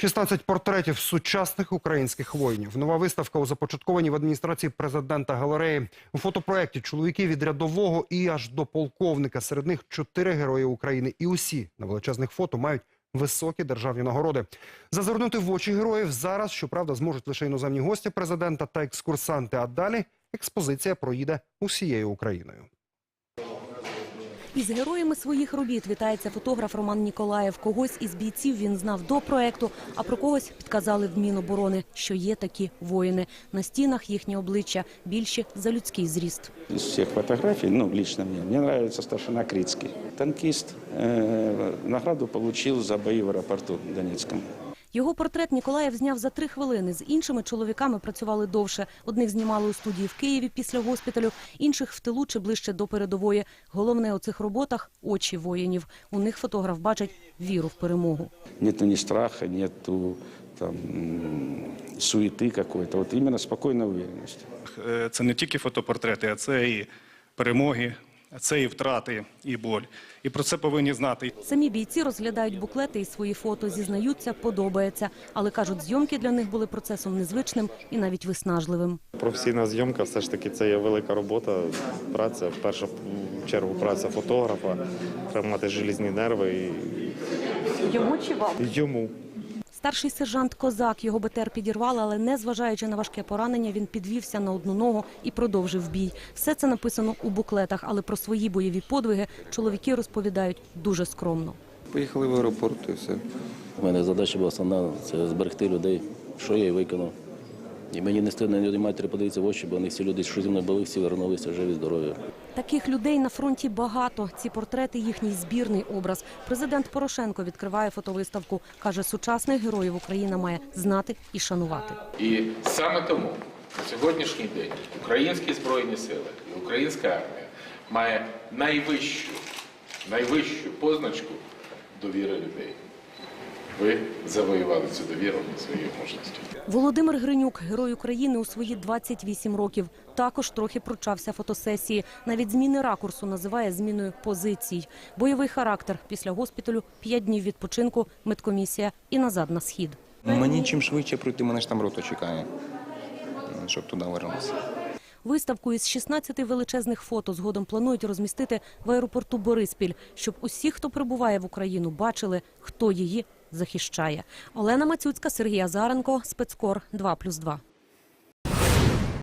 16 портретів сучасних українських воїнів. Нова виставка у започаткованій в адміністрації президента галереї. У фотопроекті чоловіки від рядового і аж до полковника. Серед них чотири герої України. І усі на величезних фото мають високі державні нагороди. Зазирнути в очі героїв зараз, щоправда, зможуть лише іноземні гості президента та екскурсанти. А далі експозиція проїде усією Україною. Із героями своїх робіт вітається фотограф Роман Ніколаєв. Когось із бійців він знав до проекту, а про когось підказали в Міноборони, що є такі воїни. На стінах їхні обличчя більші за людський зріст. Из всех фотографий, ну, лично мне, мне нравится старшина Крицкий. Танкист э, награду получил за бои в аэропорту Донецком. Його портрет Ніколаєв зняв за три хвилини. З іншими чоловіками працювали довше. Одних знімали у студії в Києві після госпіталю, інших в тилу чи ближче до передової. Головне у цих роботах очі воїнів. У них фотограф бачить віру в перемогу. Нету ни страха, нету там, м, суеты какой-то. Вот именно спокойная уверенность. Е, Це не тільки фотопортрети, а це і перемоги, це і втрати, і боль. І про це повинні знати. Самі бійці розглядають буклети і свої фото, зізнаються, подобається. Але кажуть, зйомки для них були процесом незвичним і навіть виснажливим. Професійна зйомка все ж таки це є велика робота, праця, в першу чергу праця фотографа, треба мати желізні нерви і Йому чи вам? йому. Старший сержант Козак його БТР підірвали, але не зважаючи на важке поранення, він підвівся на одну ногу і продовжив бій. Все це написано у буклетах, але про свої бойові подвиги чоловіки розповідають дуже скромно. Поїхали в аеропорт і все. У мене задача була основна це зберегти людей, що я і виконав. І мені не стидно ні одній матері подивитися в очі, бо вони всі люди, що зі мною були, всі вернулися живі, здорові. Таких людей на фронті багато. Ці портрети їхній збірний образ. Президент Порошенко відкриває фотовиставку. каже, сучасних героїв Україна має знати і шанувати. І саме тому на сьогоднішній день українські збройні сили і українська армія має найвищу, найвищу позначку довіри людей. Ви завоювали цю довіру своєю мужністю. Володимир Гринюк, герой України у свої 28 років, також трохи пручався фотосесії. Навіть зміни ракурсу називає зміною позицій. Бойовий характер після госпіталю, 5 днів відпочинку, медкомісія і назад на схід. Мені чим швидше пройти, мене ж там рота чекає, щоб туди вернутися. Виставку із 16 величезних фото згодом планують розмістити в аеропорту Бориспіль, щоб усі, хто прибуває в Україну, бачили, хто її захищає. Олена Мацюцька, Сергій Азаренко, спецкор 2+,2.